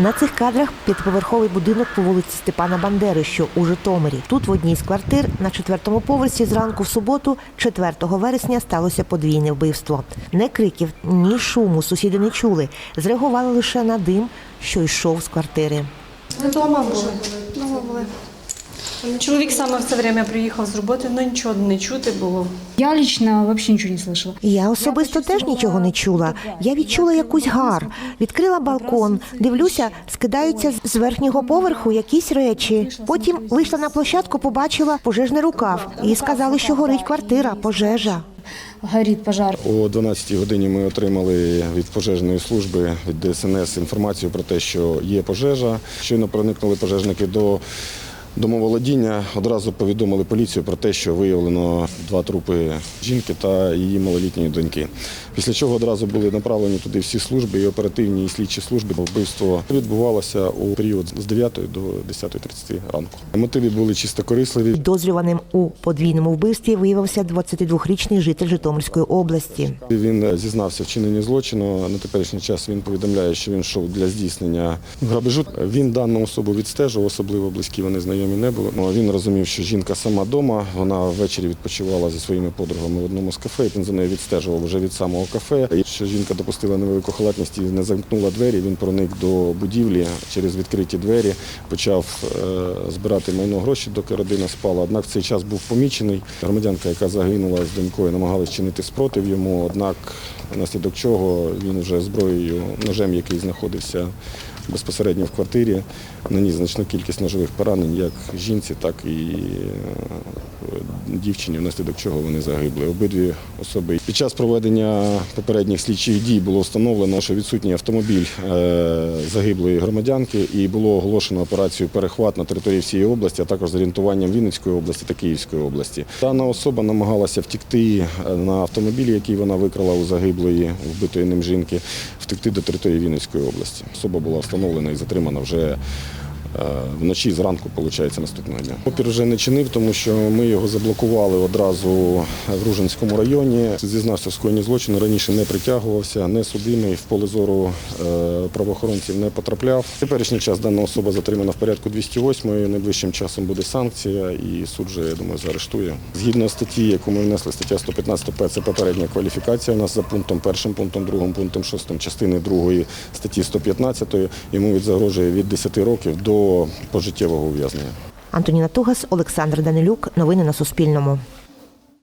На цих кадрах п'ятиповерховий будинок по вулиці Степана Бандери, що у Житомирі. Тут в одній з квартир на четвертому поверсі зранку в суботу, 4 вересня, сталося подвійне вбивство. Не криків, ні шуму сусіди не чули. Зреагували лише на дим, що йшов з квартири. Ми вдома були. Дома були. Чоловік саме в це время приїхав з роботи, ну нічого не чути було. Я лично вообще ничего не слышала. Я особисто теж нічого не чула. Я відчула якусь гар. Відкрила балкон, дивлюся, скидаються з верхнього поверху якісь речі. Потім вийшла на площадку, побачила пожежний рукав і сказали, що горить квартира, пожежа. Горит пожар. О 12 годині ми отримали від пожежної служби від ДСНС інформацію про те, що є пожежа. Щойно проникнули пожежники до домоволодіння. Одразу повідомили поліцію про те, що виявлено два трупи жінки та її малолітньої доньки. Після чого одразу були направлені туди всі служби і оперативні і слідчі служби. Вбивство відбувалося у період з 9 до 10.30 ранку. Мотиви були чисто корисливі. Підозрюваним у подвійному вбивстві виявився 22-річний житель Житомирської області. Він зізнався в чиненні злочину. На теперішній час він повідомляє, що він йшов для здійснення грабежу. Він дану особу відстежував, особливо близькі вони знайомі не були. Ну, Він розумів, що жінка сама вдома. Вона ввечері відпочивала зі своїми подругами в одному з кафе. Він за нею відстежував вже від самого кафе. І що жінка допустила невелику халатність і не замкнула двері. Він проник до будівлі через відкриті двері, почав е, збирати майно гроші, доки родина спала. Однак в цей час був помічений. Громадянка, яка загинула з донькою, намагалась чинити спротив йому. Однак, внаслідок чого він вже зброєю, ножем, який знаходився безпосередньо в квартирі, наніс значну кількість ножових поранень як жінці, так і е, дівчині, внаслідок чого вони загибли. Обидві особи. Під час проведення попередніх слідчих дій було встановлено, що відсутній автомобіль е, загиблої громадянки, і було оголошено операцію перехват на території всієї області, а також з орієнтуванням Вінницької області та Київської області. Дана особа намагалася втікти е, на автомобілі, який вона викрала у загиблої вбитої ним жінки, втекти до території Вінницької області. Особа була встановлена і затримана вже. Е, Вночі зранку, виходить, наступного дня. Опір вже не чинив, тому що ми його заблокували одразу в Ружинському районі. Зізнався в скоєнні злочину, раніше не притягувався, не судимий, в поле зору е, правоохоронців не потрапляв. Теперішній час дана особа затримана в порядку 208, найближчим часом буде санкція і суд вже, я думаю, заарештує. Згідно статті, яку ми внесли, стаття 115 П, це попередня кваліфікація у нас за пунктом першим, пунктом другим, пунктом шостим частини другої статті 115, йому від загрожує від 10 років до пожиттєвого ув'язнення. Антоніна Тугас, Олександр Данилюк. Новини на Суспільному.